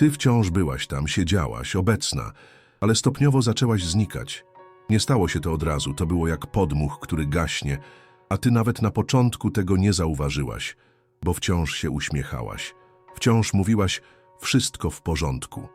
Ty wciąż byłaś tam, siedziałaś, obecna, ale stopniowo zaczęłaś znikać. Nie stało się to od razu, to było jak podmuch, który gaśnie, a ty nawet na początku tego nie zauważyłaś, bo wciąż się uśmiechałaś. Wciąż mówiłaś wszystko w porządku.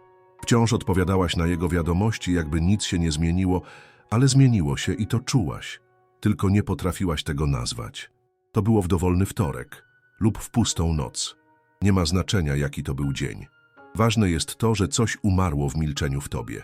Wciąż odpowiadałaś na jego wiadomości, jakby nic się nie zmieniło, ale zmieniło się i to czułaś. Tylko nie potrafiłaś tego nazwać. To było w dowolny wtorek lub w pustą noc. Nie ma znaczenia, jaki to był dzień. Ważne jest to, że coś umarło w milczeniu w tobie.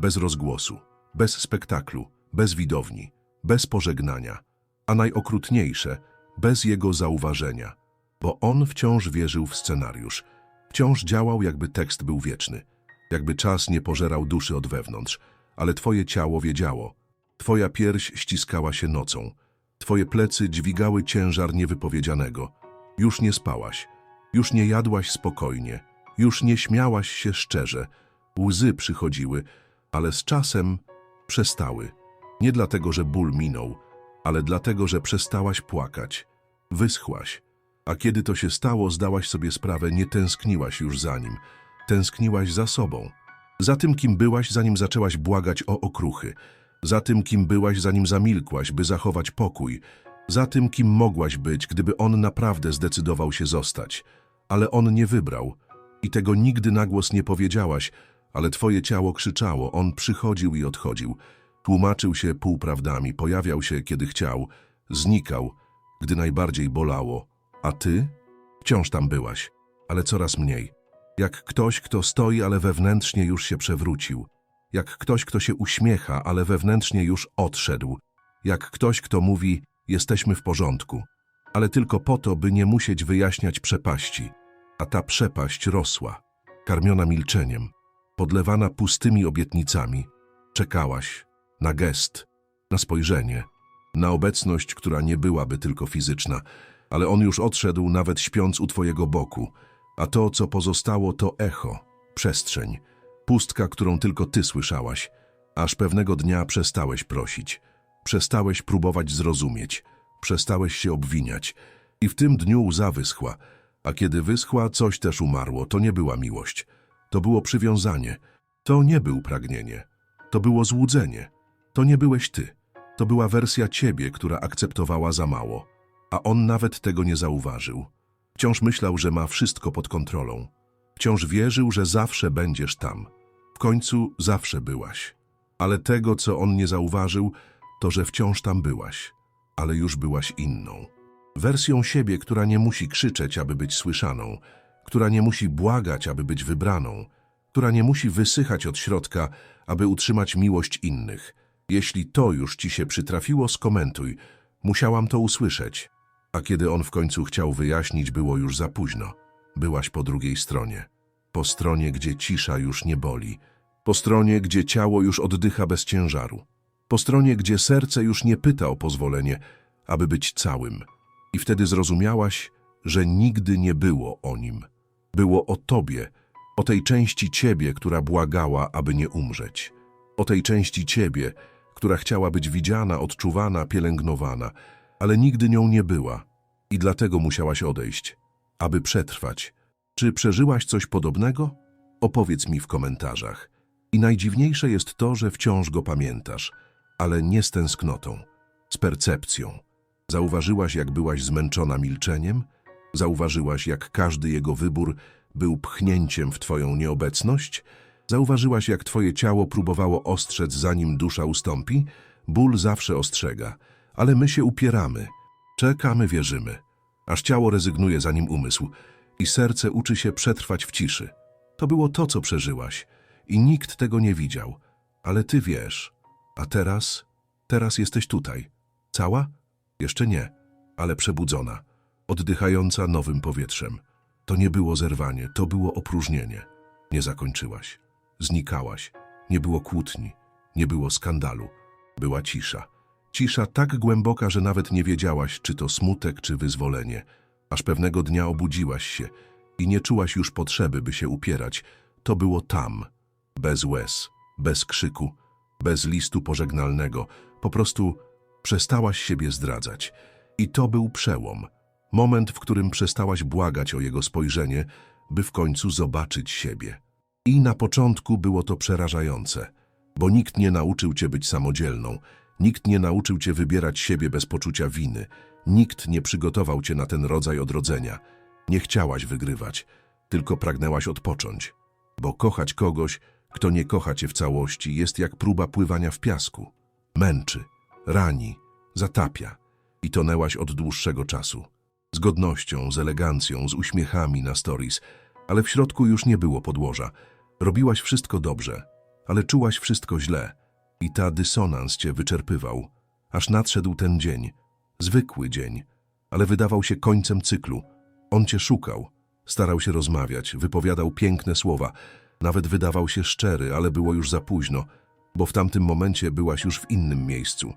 Bez rozgłosu, bez spektaklu, bez widowni, bez pożegnania, a najokrutniejsze, bez jego zauważenia. Bo on wciąż wierzył w scenariusz. Wciąż działał, jakby tekst był wieczny. Jakby czas nie pożerał duszy od wewnątrz. Ale twoje ciało wiedziało. Twoja pierś ściskała się nocą. Twoje plecy dźwigały ciężar niewypowiedzianego. Już nie spałaś. Już nie jadłaś spokojnie. Już nie śmiałaś się szczerze. Łzy przychodziły, ale z czasem przestały. Nie dlatego, że ból minął, ale dlatego, że przestałaś płakać. Wyschłaś. A kiedy to się stało, zdałaś sobie sprawę, nie tęskniłaś już za nim. Tęskniłaś za sobą. Za tym, kim byłaś, zanim zaczęłaś błagać o okruchy. Za tym, kim byłaś, zanim zamilkłaś, by zachować pokój. Za tym, kim mogłaś być, gdyby on naprawdę zdecydował się zostać. Ale on nie wybrał. I tego nigdy na głos nie powiedziałaś, ale twoje ciało krzyczało, on przychodził i odchodził. Tłumaczył się półprawdami, pojawiał się, kiedy chciał, znikał, gdy najbardziej bolało. A ty? Wciąż tam byłaś, ale coraz mniej. Jak ktoś, kto stoi, ale wewnętrznie już się przewrócił. Jak ktoś, kto się uśmiecha, ale wewnętrznie już odszedł. Jak ktoś, kto mówi, jesteśmy w porządku. Ale tylko po to, by nie musieć wyjaśniać przepaści. A ta przepaść rosła, karmiona milczeniem, podlewana pustymi obietnicami. Czekałaś na gest, na spojrzenie, na obecność, która nie byłaby tylko fizyczna, ale on już odszedł, nawet śpiąc u twojego boku, a to, co pozostało, to echo, przestrzeń, pustka, którą tylko ty słyszałaś, aż pewnego dnia przestałeś prosić, przestałeś próbować zrozumieć, przestałeś się obwiniać. I w tym dniu łza wyschła, a kiedy wyschła, coś też umarło, to nie była miłość, to było przywiązanie, to nie był pragnienie, to było złudzenie, to nie byłeś ty, to była wersja ciebie, która akceptowała za mało, a on nawet tego nie zauważył. Wciąż myślał, że ma wszystko pod kontrolą. Wciąż wierzył, że zawsze będziesz tam. W końcu zawsze byłaś. Ale tego, co on nie zauważył, to, że wciąż tam byłaś, ale już byłaś inną. Wersją siebie, która nie musi krzyczeć, aby być słyszaną, która nie musi błagać, aby być wybraną, która nie musi wysychać od środka, aby utrzymać miłość innych. Jeśli to już ci się przytrafiło, skomentuj. Musiałam to usłyszeć. A kiedy on w końcu chciał wyjaśnić, było już za późno. Byłaś po drugiej stronie. Po stronie, gdzie cisza już nie boli. Po stronie, gdzie ciało już oddycha bez ciężaru. Po stronie, gdzie serce już nie pyta o pozwolenie, aby być całym. I wtedy zrozumiałaś, że nigdy nie było o nim. Było o tobie, o tej części ciebie, która błagała, aby nie umrzeć. O tej części ciebie, która chciała być widziana, odczuwana, pielęgnowana, ale nigdy nią nie była i dlatego musiałaś odejść, aby przetrwać. Czy przeżyłaś coś podobnego? Opowiedz mi w komentarzach. I najdziwniejsze jest to, że wciąż go pamiętasz, ale nie z tęsknotą, z percepcją. Zauważyłaś, jak byłaś zmęczona milczeniem? Zauważyłaś, jak każdy jego wybór był pchnięciem w twoją nieobecność? Zauważyłaś, jak twoje ciało próbowało ostrzec, zanim dusza ustąpi? Ból zawsze ostrzega, ale my się upieramy. Czekamy, wierzymy. Aż ciało rezygnuje, zanim umysł i serce uczy się przetrwać w ciszy. To było to, co przeżyłaś i nikt tego nie widział, ale ty wiesz. A teraz, teraz jesteś tutaj. Cała? Jeszcze nie, ale przebudzona, oddychająca nowym powietrzem. To nie było zerwanie, to było opróżnienie. Nie zakończyłaś. Znikałaś. Nie było kłótni. Nie było skandalu. Była cisza. Cisza tak głęboka, że nawet nie wiedziałaś, czy to smutek, czy wyzwolenie. Aż pewnego dnia obudziłaś się i nie czułaś już potrzeby, by się upierać. To było tam. Bez łez, bez krzyku, bez listu pożegnalnego. Po prostu przestałaś siebie zdradzać. I to był przełom. Moment, w którym przestałaś błagać o jego spojrzenie, by w końcu zobaczyć siebie. I na początku było to przerażające, bo nikt nie nauczył cię być samodzielną, nikt nie nauczył cię wybierać siebie bez poczucia winy, nikt nie przygotował cię na ten rodzaj odrodzenia. Nie chciałaś wygrywać, tylko pragnęłaś odpocząć, bo kochać kogoś, kto nie kocha cię w całości, jest jak próba pływania w piasku. Męczy, rani, zatapia i tonęłaś od dłuższego czasu. Z godnością, z elegancją, z uśmiechami na stories, ale w środku już nie było podłoża. Robiłaś wszystko dobrze, ale czułaś wszystko źle i ta dysonans cię wyczerpywał, aż nadszedł ten dzień, zwykły dzień, ale wydawał się końcem cyklu. On cię szukał, starał się rozmawiać, wypowiadał piękne słowa, nawet wydawał się szczery, ale było już za późno, bo w tamtym momencie byłaś już w innym miejscu.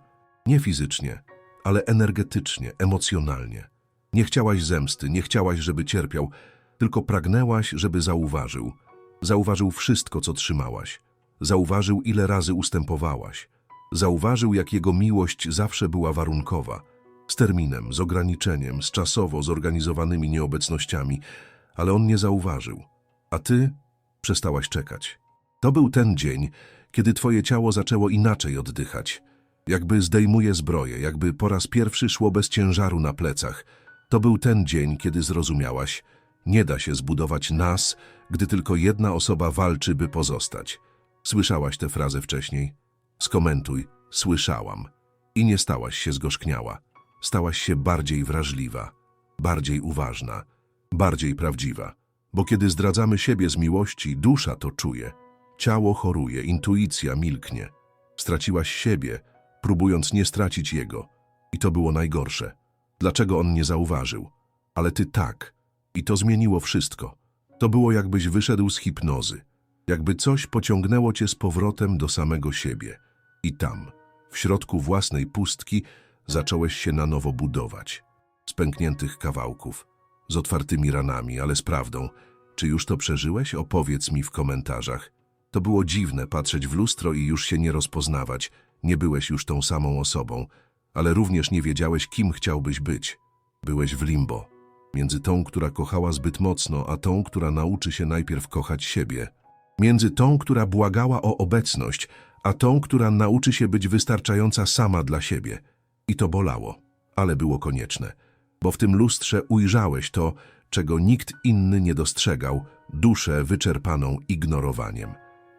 Nie fizycznie, ale energetycznie, emocjonalnie. Nie chciałaś zemsty, nie chciałaś, żeby cierpiał, tylko pragnęłaś, żeby zauważył. Zauważył wszystko, co trzymałaś. Zauważył, ile razy ustępowałaś. Zauważył, jak jego miłość zawsze była warunkowa. Z terminem, z ograniczeniem, z czasowo zorganizowanymi nieobecnościami, ale on nie zauważył. A ty przestałaś czekać. To był ten dzień, kiedy twoje ciało zaczęło inaczej oddychać. Jakby zdejmuje zbroję, jakby po raz pierwszy szło bez ciężaru na plecach. To był ten dzień, kiedy zrozumiałaś, nie da się zbudować nas, gdy tylko jedna osoba walczy, by pozostać. Słyszałaś tę frazę wcześniej? Skomentuj, słyszałam. I nie stałaś się zgorzkniała. Stałaś się bardziej wrażliwa, bardziej uważna, bardziej prawdziwa. Bo kiedy zdradzamy siebie z miłości, dusza to czuje. Ciało choruje, intuicja milknie. Straciłaś siebie, próbując nie stracić jego. I to było najgorsze. Dlaczego on nie zauważył? Ale ty tak. I to zmieniło wszystko. To było jakbyś wyszedł z hipnozy. Jakby coś pociągnęło cię z powrotem do samego siebie. I tam, w środku własnej pustki, zacząłeś się na nowo budować. Z pękniętych kawałków, z otwartymi ranami, ale z prawdą. Czy już to przeżyłeś? Opowiedz mi w komentarzach. To było dziwne patrzeć w lustro i już się nie rozpoznawać. Nie byłeś już tą samą osobą, ale również nie wiedziałeś, kim chciałbyś być. Byłeś w limbo. Między tą, która kochała zbyt mocno, a tą, która nauczy się najpierw kochać siebie. Między tą, która błagała o obecność, a tą, która nauczy się być wystarczająca sama dla siebie. I to bolało, ale było konieczne, bo w tym lustrze ujrzałeś to, czego nikt inny nie dostrzegał, duszę wyczerpaną ignorowaniem.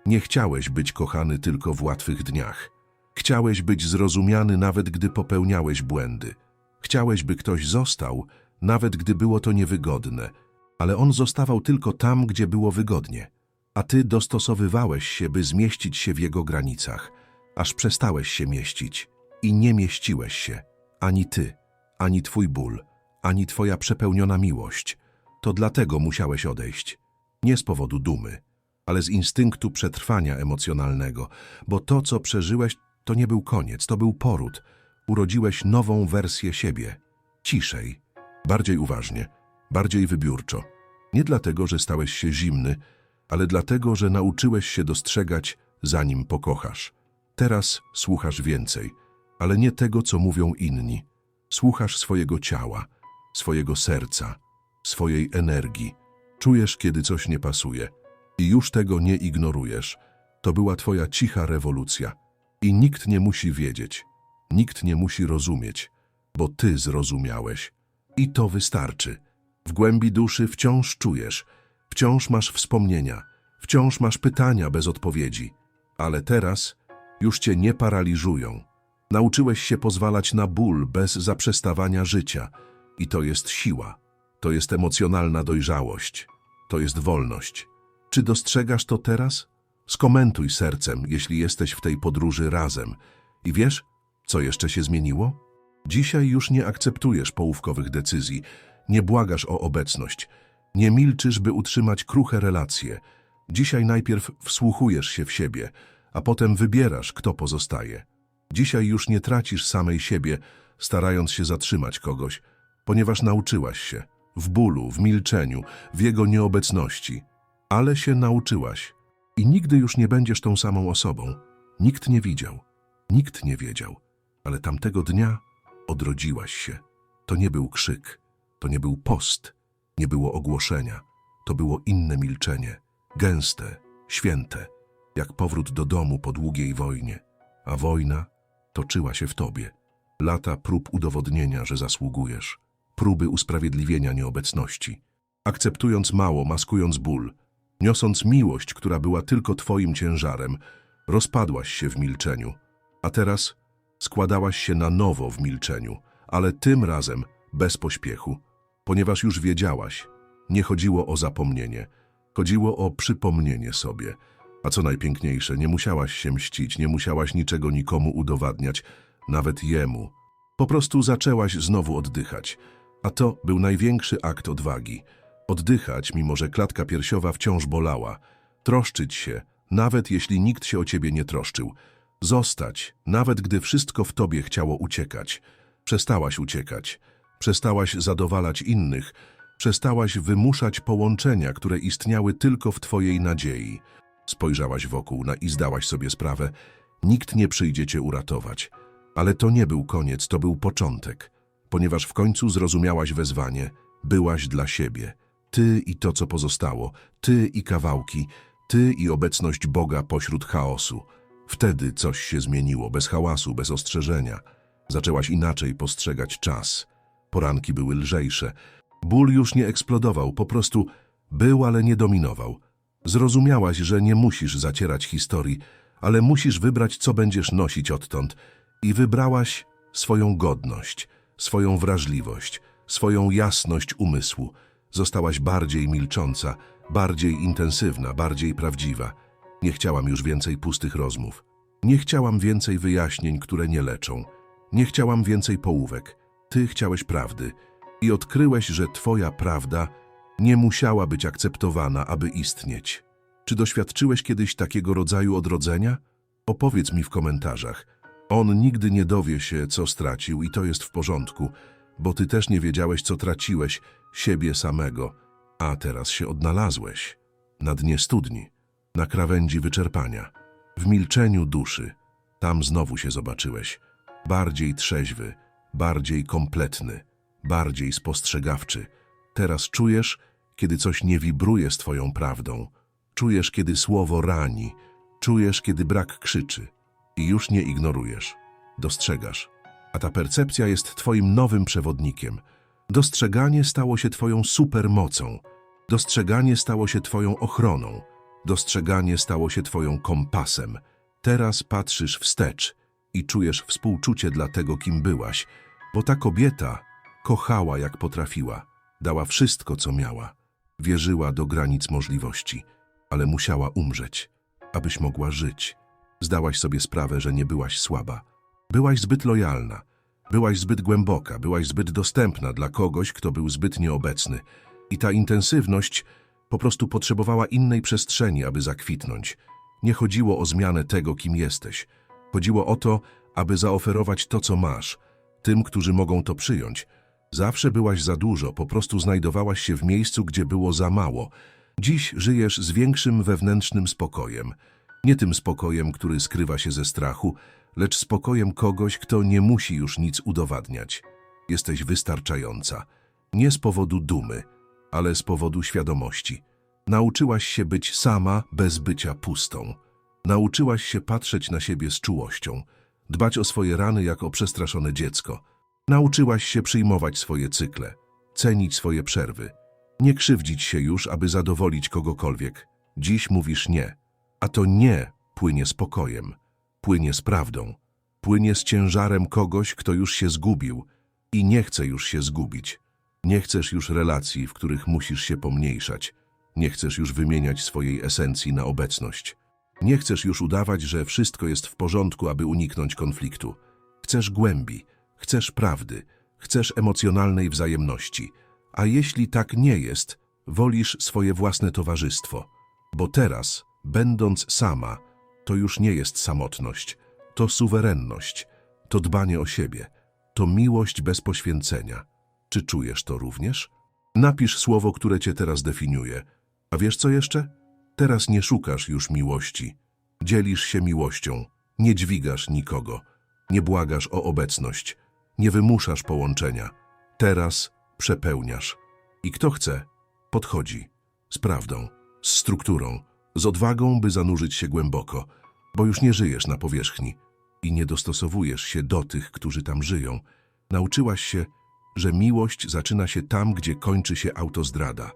Nie chciałeś być kochany tylko w łatwych dniach. Chciałeś być zrozumiany nawet gdy popełniałeś błędy. Chciałeś, by ktoś został, nawet gdy było to niewygodne, ale on zostawał tylko tam, gdzie było wygodnie. A ty dostosowywałeś się, by zmieścić się w jego granicach, aż przestałeś się mieścić i nie mieściłeś się. Ani ty, ani twój ból, ani twoja przepełniona miłość. To dlatego musiałeś odejść. Nie z powodu dumy, ale z instynktu przetrwania emocjonalnego, bo to, co przeżyłeś, to nie był koniec, to był poród. Urodziłeś nową wersję siebie. Ciszej, bardziej uważnie, bardziej wybiórczo. Nie dlatego, że stałeś się zimny, ale dlatego, że nauczyłeś się dostrzegać, zanim pokochasz. Teraz słuchasz więcej, ale nie tego, co mówią inni. Słuchasz swojego ciała, swojego serca, swojej energii. Czujesz, kiedy coś nie pasuje i już tego nie ignorujesz. To była twoja cicha rewolucja. I nikt nie musi wiedzieć, nikt nie musi rozumieć, bo ty zrozumiałeś. I to wystarczy. W głębi duszy wciąż czujesz, wciąż masz wspomnienia, wciąż masz pytania bez odpowiedzi. Ale teraz już cię nie paraliżują. Nauczyłeś się pozwalać na ból bez zaprzestawania życia. I to jest siła. To jest emocjonalna dojrzałość. To jest wolność. Czy dostrzegasz to teraz? Skomentuj sercem, jeśli jesteś w tej podróży razem. I wiesz, co jeszcze się zmieniło? Dzisiaj już nie akceptujesz połówkowych decyzji, nie błagasz o obecność, nie milczysz, by utrzymać kruche relacje. Dzisiaj najpierw wsłuchujesz się w siebie, a potem wybierasz, kto pozostaje. Dzisiaj już nie tracisz samej siebie, starając się zatrzymać kogoś, ponieważ nauczyłaś się w bólu, w milczeniu, w jego nieobecności. Ale się nauczyłaś i nigdy już nie będziesz tą samą osobą. Nikt nie widział, nikt nie wiedział, ale tamtego dnia odrodziłaś się. To nie był krzyk, to nie był post, nie było ogłoszenia. To było inne milczenie, gęste, święte, jak powrót do domu po długiej wojnie. A wojna toczyła się w tobie. Lata prób udowodnienia, że zasługujesz, próby usprawiedliwienia nieobecności. Akceptując mało, maskując ból, niosąc miłość, która była tylko twoim ciężarem, rozpadłaś się w milczeniu. A teraz składałaś się na nowo w milczeniu, ale tym razem bez pośpiechu, ponieważ już wiedziałaś, nie chodziło o zapomnienie, chodziło o przypomnienie sobie. A co najpiękniejsze, nie musiałaś się mścić, nie musiałaś niczego nikomu udowadniać, nawet jemu. Po prostu zaczęłaś znowu oddychać, a to był największy akt odwagi. Oddychać, mimo że klatka piersiowa wciąż bolała. Troszczyć się, nawet jeśli nikt się o ciebie nie troszczył. Zostać, nawet gdy wszystko w tobie chciało uciekać. Przestałaś uciekać. Przestałaś zadowalać innych. Przestałaś wymuszać połączenia, które istniały tylko w twojej nadziei. Spojrzałaś wokół na i zdałaś sobie sprawę, nikt nie przyjdzie cię uratować. Ale to nie był koniec, to był początek. Ponieważ w końcu zrozumiałaś wezwanie, byłaś dla siebie. Ty i to, co pozostało, ty i kawałki, ty i obecność Boga pośród chaosu. Wtedy coś się zmieniło, bez hałasu, bez ostrzeżenia. Zaczęłaś inaczej postrzegać czas. Poranki były lżejsze. Ból już nie eksplodował, po prostu był, ale nie dominował. Zrozumiałaś, że nie musisz zacierać historii, ale musisz wybrać, co będziesz nosić odtąd. I wybrałaś swoją godność, swoją wrażliwość, swoją jasność umysłu. Zostałaś bardziej milcząca, bardziej intensywna, bardziej prawdziwa. Nie chciałam już więcej pustych rozmów. Nie chciałam więcej wyjaśnień, które nie leczą. Nie chciałam więcej połówek. Ty chciałeś prawdy i odkryłeś, że twoja prawda nie musiała być akceptowana, aby istnieć. Czy doświadczyłeś kiedyś takiego rodzaju odrodzenia? Opowiedz mi w komentarzach. On nigdy nie dowie się, co stracił i to jest w porządku, bo ty też nie wiedziałeś, co traciłeś, siebie samego, a teraz się odnalazłeś. Na dnie studni, na krawędzi wyczerpania, w milczeniu duszy. Tam znowu się zobaczyłeś. Bardziej trzeźwy, bardziej kompletny, bardziej spostrzegawczy. Teraz czujesz, kiedy coś nie wibruje z twoją prawdą. Czujesz, kiedy słowo rani. Czujesz, kiedy brak krzyczy. I już nie ignorujesz. Dostrzegasz. A ta percepcja jest twoim nowym przewodnikiem. Dostrzeganie stało się twoją supermocą. Dostrzeganie stało się twoją ochroną. Dostrzeganie stało się twoją kompasem. Teraz patrzysz wstecz i czujesz współczucie dla tego, kim byłaś, bo ta kobieta kochała jak potrafiła, dała wszystko, co miała, wierzyła do granic możliwości, ale musiała umrzeć, abyś mogła żyć. Zdałaś sobie sprawę, że nie byłaś słaba. Byłaś zbyt lojalna, byłaś zbyt głęboka, byłaś zbyt dostępna dla kogoś, kto był zbyt nieobecny. I ta intensywność po prostu potrzebowała innej przestrzeni, aby zakwitnąć. Nie chodziło o zmianę tego, kim jesteś. Chodziło o to, aby zaoferować to, co masz, tym, którzy mogą to przyjąć. Zawsze byłaś za dużo, po prostu znajdowałaś się w miejscu, gdzie było za mało. Dziś żyjesz z większym wewnętrznym spokojem. Nie tym spokojem, który skrywa się ze strachu, lecz spokojem kogoś, kto nie musi już nic udowadniać. Jesteś wystarczająca. Nie z powodu dumy, ale z powodu świadomości. Nauczyłaś się być sama bez bycia pustą. Nauczyłaś się patrzeć na siebie z czułością, dbać o swoje rany jak o przestraszone dziecko. Nauczyłaś się przyjmować swoje cykle, cenić swoje przerwy, nie krzywdzić się już, aby zadowolić kogokolwiek. Dziś mówisz nie, a to nie płynie spokojem, płynie z prawdą, płynie z ciężarem kogoś, kto już się zgubił i nie chce już się zgubić. Nie chcesz już relacji, w których musisz się pomniejszać. Nie chcesz już wymieniać swojej esencji na obecność. Nie chcesz już udawać, że wszystko jest w porządku, aby uniknąć konfliktu. Chcesz głębi, chcesz prawdy, chcesz emocjonalnej wzajemności. A jeśli tak nie jest, wolisz swoje własne towarzystwo. Bo teraz, będąc sama, to już nie jest samotność, to suwerenność, to dbanie o siebie, to miłość bez poświęcenia. Czy czujesz to również? Napisz słowo, które cię teraz definiuje. A wiesz co jeszcze? Teraz nie szukasz już miłości. Dzielisz się miłością, nie dźwigasz nikogo, nie błagasz o obecność, nie wymuszasz połączenia. Teraz przepełniasz. I kto chce, podchodzi. Z prawdą, z strukturą, Z odwagą, by zanurzyć się głęboko, bo już nie żyjesz na powierzchni i nie dostosowujesz się do tych, którzy tam żyją. Nauczyłaś się, że miłość zaczyna się tam, gdzie kończy się autozdrada,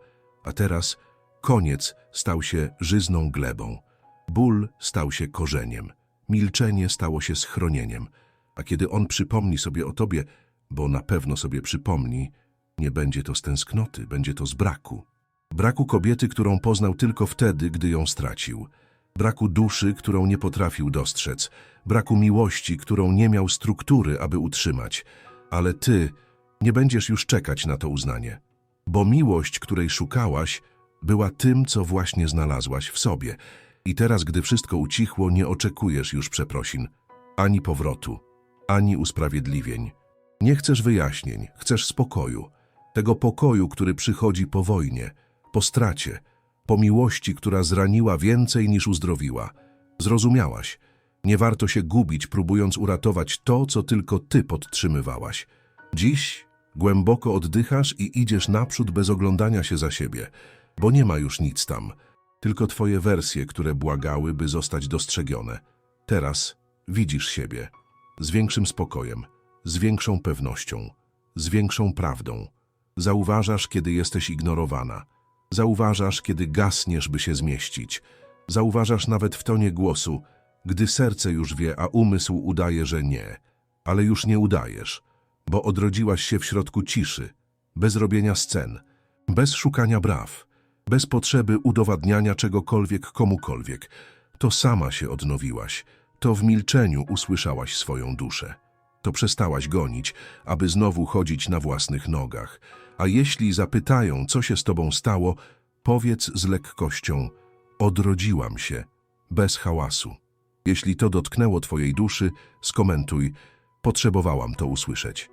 a teraz koniec stał się żyzną glebą. Ból stał się korzeniem, milczenie stało się schronieniem, a kiedy on przypomni sobie o tobie, bo na pewno sobie przypomni, nie będzie to z tęsknoty, będzie to z braku. Braku kobiety, którą poznał tylko wtedy, gdy ją stracił. Braku duszy, którą nie potrafił dostrzec. Braku miłości, którą nie miał struktury, aby utrzymać. Ale ty nie będziesz już czekać na to uznanie. Bo miłość, której szukałaś, była tym, co właśnie znalazłaś w sobie. I teraz, gdy wszystko ucichło, nie oczekujesz już przeprosin, ani powrotu, ani usprawiedliwień. Nie chcesz wyjaśnień, chcesz spokoju. Tego pokoju, który przychodzi po wojnie, po stracie, po miłości, która zraniła więcej niż uzdrowiła. Zrozumiałaś. Nie warto się gubić, próbując uratować to, co tylko ty podtrzymywałaś. Dziś głęboko oddychasz i idziesz naprzód bez oglądania się za siebie, bo nie ma już nic tam, tylko twoje wersje, które błagały, by zostać dostrzegione. Teraz widzisz siebie z większym spokojem, z większą pewnością, z większą prawdą. Zauważasz, kiedy jesteś ignorowana. Zauważasz, kiedy gasniesz, by się zmieścić. Zauważasz nawet w tonie głosu, gdy serce już wie, a umysł udaje, że nie. Ale już nie udajesz, bo odrodziłaś się w środku ciszy, bez robienia scen, bez szukania braw, bez potrzeby udowadniania czegokolwiek komukolwiek. To sama się odnowiłaś, to w milczeniu usłyszałaś swoją duszę. To przestałaś gonić, aby znowu chodzić na własnych nogach. A jeśli zapytają, co się z tobą stało, powiedz z lekkością: Odrodziłam się, bez hałasu. Jeśli to dotknęło twojej duszy, skomentuj: Potrzebowałam to usłyszeć.